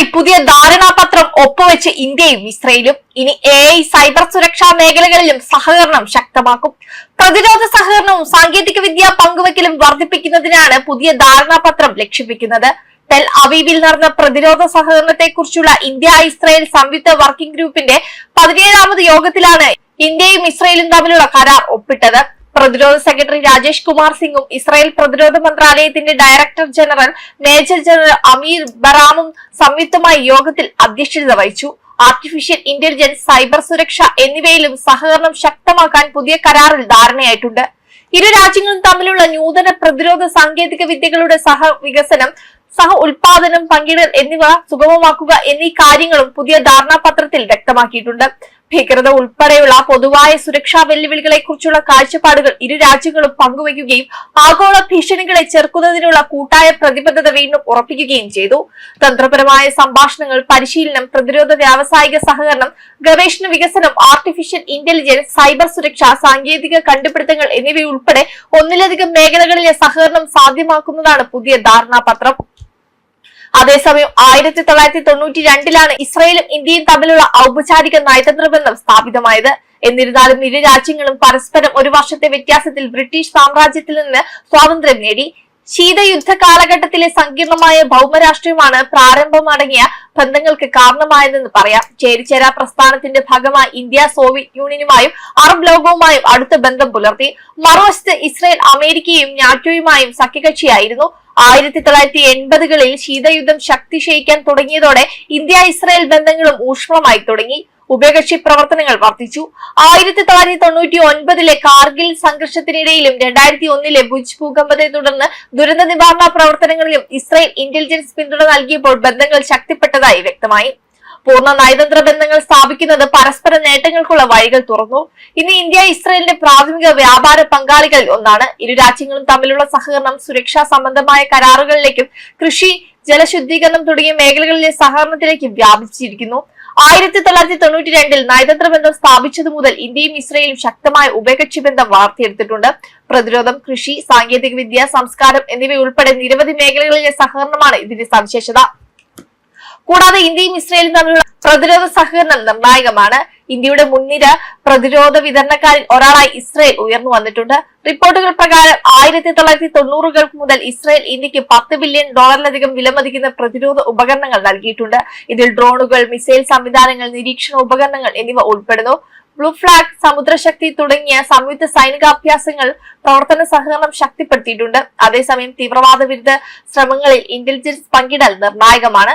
ഇറാനുമായി പുതിയ ധാരണാപത്രം ഒപ്പുവെച്ച് ഇന്ത്യയും ഇസ്രയേലും ഇനി എ സൈബർ സുരക്ഷാ മേഖലകളിലും സഹകരണം ശക്തമാക്കും. പ്രതിരോധ സഹകരണവും സാങ്കേതിക വിദ്യ പങ്കുവയ്ക്കലും വർദ്ധിപ്പിക്കുന്നതിനാണ് പുതിയ ധാരണാപത്രം ലക്ഷ്യപ്പിക്കുന്നത് ടെൽ അവീവിൽ നടന്ന പ്രതിരോധ സഹകരണത്തെക്കുറിച്ചുള്ള ഇന്ത്യ ഇസ്രായേൽ സംയുക്ത വർക്കിംഗ് ഗ്രൂപ്പിന്റെ പതിനേഴാമത് യോഗത്തിലാണ് ഇന്ത്യയും ഇസ്രയേലും തമ്മിലുള്ള കരാർ ഒപ്പിട്ടത്. പ്രതിരോധ സെക്രട്ടറി രാജേഷ് കുമാർ സിംഗും ഇസ്രായേൽ പ്രതിരോധ മന്ത്രാലയത്തിന്റെ director general major general Amir ബറാമും സംയുക്തമായി യോഗത്തിൽ അധ്യക്ഷത വഹിച്ചു. ആർട്ടിഫിഷ്യൽ ഇന്റലിജൻസ് സൈബർ സുരക്ഷ എന്നിവയിലും സഹകരണം ശക്തമാക്കാൻ പുതിയ കരാറിൽ ധാരണയായിട്ടുണ്ട്. ഇരു രാജ്യങ്ങളും തമ്മിലുള്ള നൂതന പ്രതിരോധ സാങ്കേതിക വിദ്യകളുടെ സഹ വികസനം സഹ ഉൽപാദനം പങ്കിടൽ എന്നിവ സുഗമമാക്കുക എന്നീ കാര്യങ്ങളും പുതിയ ധാരണാപത്രത്തിൽ വ്യക്തമാക്കിയിട്ടുണ്ട്. ഭീകരത ഉൾപ്പെടെയുള്ള പൊതുവായ സുരക്ഷാ വെല്ലുവിളികളെ കുറിച്ചുള്ള കാഴ്ചപ്പാടുകൾ ഇരു രാജ്യങ്ങളും പങ്കുവയ്ക്കുകയും ആഗോള ഭീഷണികളെ ചെറുക്കുന്നതിനുള്ള കൂട്ടായ പ്രതിബദ്ധത വീണ്ടും ഉറപ്പിക്കുകയും ചെയ്തു. തന്ത്രപരമായ സംഭാഷണങ്ങൾ പരിശീലനം പ്രതിരോധ വ്യാവസായിക സഹകരണം ഗവേഷണ വികസനം ആർട്ടിഫിഷ്യൽ ഇന്റലിജൻസ് സൈബർ സുരക്ഷ സാങ്കേതിക കണ്ടുപിടുത്തങ്ങൾ എന്നിവയുൾപ്പെടെ ഒന്നിലധികം മേഖലകളിലെ സഹകരണം സാധ്യമാക്കുന്നതാണ് പുതിയ ധാരണാപത്രം. അതേസമയം ആയിരത്തി തൊള്ളായിരത്തി തൊണ്ണൂറ്റി രണ്ടിലാണ് ഇസ്രയേലും ഇന്ത്യയും തമ്മിലുള്ള ഔപചാരിക നയതന്ത്ര ബന്ധം സ്ഥാപിതമായത്. എന്നിരുന്നാലും ഇരു രാജ്യങ്ങളും പരസ്പരം ഒരു വർഷത്തെ വ്യത്യാസത്തിൽ ബ്രിട്ടീഷ് സാമ്രാജ്യത്തിൽ നിന്ന് സ്വാതന്ത്ര്യം നേടി. ശീതയുദ്ധ കാലഘട്ടത്തിലെ സങ്കീർണമായ ഭൗമരാഷ്ട്രീയമാണ് പ്രാരംഭമടങ്ങിയ ബന്ധങ്ങൾക്ക് കാരണമായതെന്ന് പറയാം. ചേരിചേരാ പ്രസ്ഥാനത്തിന്റെ ഭാഗമായി ഇന്ത്യ സോവിയറ്റ് യൂണിയനുമായും അറബ് ലോകവുമായും അടുത്ത ബന്ധം പുലർത്തി. മറുവശത്ത് ഇസ്രയേൽ അമേരിക്കയും നാറ്റോയുമായും സഖ്യകക്ഷിയായിരുന്നു. ആയിരത്തി തൊള്ളായിരത്തി എൺപതുകളിൽ ശീതയുദ്ധം ശക്തി ക്ഷയിക്കാൻ തുടങ്ങിയതോടെ ഇന്ത്യ ഇസ്രായേൽ ബന്ധങ്ങളും ഊഷ്മളമായി തുടങ്ങി. ഉഭയകക്ഷി പ്രവർത്തനങ്ങൾ വർദ്ധിച്ചു. ആയിരത്തി തൊള്ളായിരത്തി തൊണ്ണൂറ്റി ഒൻപതിലെ കാർഗിൽ സംഘർഷത്തിനിടയിലും രണ്ടായിരത്തി ഒന്നിലെ ഭുജ് ഭൂകമ്പത്തെ തുടർന്ന് ദുരന്ത നിവാരണ പ്രവർത്തനങ്ങളിലും ഇസ്രായേൽ ഇന്റലിജൻസ് പിന്തുണ നൽകിയപ്പോൾ ബന്ധങ്ങൾ ശക്തിപ്പെട്ടതായി വ്യക്തമായി. പൂർണ നയതന്ത്ര ബന്ധങ്ങൾ സ്ഥാപിക്കുന്നത് പരസ്പര നേട്ടങ്ങൾക്കുള്ള വഴികൾ തുറന്നു. ഇന്ന് ഇന്ത്യ ഇസ്രയേലിന്റെ പ്രാഥമിക വ്യാപാര പങ്കാളികളിൽ ഒന്നാണ്. ഇരു രാജ്യങ്ങളും തമ്മിലുള്ള സഹകരണം സുരക്ഷാ സംബന്ധമായ കരാറുകളിലേക്കും കൃഷി ജലശുദ്ധീകരണം തുടങ്ങിയ മേഖലകളിലെ സഹകരണത്തിലേക്ക് വ്യാപിച്ചിരിക്കുന്നു. ആയിരത്തി തൊള്ളായിരത്തി തൊണ്ണൂറ്റി രണ്ടിൽ നയതന്ത്ര ബന്ധം സ്ഥാപിച്ചതു മുതൽ ഇന്ത്യയും ഇസ്രയേലും ശക്തമായ ഉഭയകക്ഷി ബന്ധം വളർത്തിയെടുത്തിട്ടുണ്ട്. പ്രതിരോധം കൃഷി സാങ്കേതിക വിദ്യ സംസ്കാരം എന്നിവയുൾപ്പെടെ നിരവധി മേഖലകളിലെ സഹകരണമാണ് ഇതിന്റെ സവിശേഷത. കൂടാതെ ഇന്ത്യയും ഇസ്രയേലും തമ്മിലുള്ള പ്രതിരോധ സഹകരണം നിർണായകമാണ്. ഇന്ത്യയുടെ മുൻനിര പ്രതിരോധ വിതരണക്കാരിൽ ഒരാളായി ഇസ്രയേൽ ഉയർന്നു വന്നിട്ടുണ്ട്. റിപ്പോർട്ടുകൾ പ്രകാരം ആയിരത്തി തൊള്ളായിരത്തി തൊണ്ണൂറുകൾക്ക് മുതൽ ഇസ്രയേൽ ഇന്ത്യയ്ക്ക് പത്ത് ബില്യൺ ഡോളറിലധികം വിലമതിക്കുന്ന പ്രതിരോധ ഉപകരണങ്ങൾ നൽകിയിട്ടുണ്ട്. ഇതിൽ ഡ്രോണുകൾ മിസൈൽ സംവിധാനങ്ങൾ നിരീക്ഷണ ഉപകരണങ്ങൾ എന്നിവ ഉൾപ്പെടുന്നു. ബ്ലൂ ഫ്ലാഗ് സമുദ്രശക്തി തുടങ്ങിയ സംയുക്ത സൈനികാഭ്യാസങ്ങൾ പ്രവർത്തന സഹകരണം ശക്തിപ്പെടുത്തിയിട്ടുണ്ട്. അതേസമയം തീവ്രവാദ വിരുദ്ധ ശ്രമങ്ങളിൽ ഇന്റലിജൻസ് പങ്കിടൽ നിർണായകമാണ്.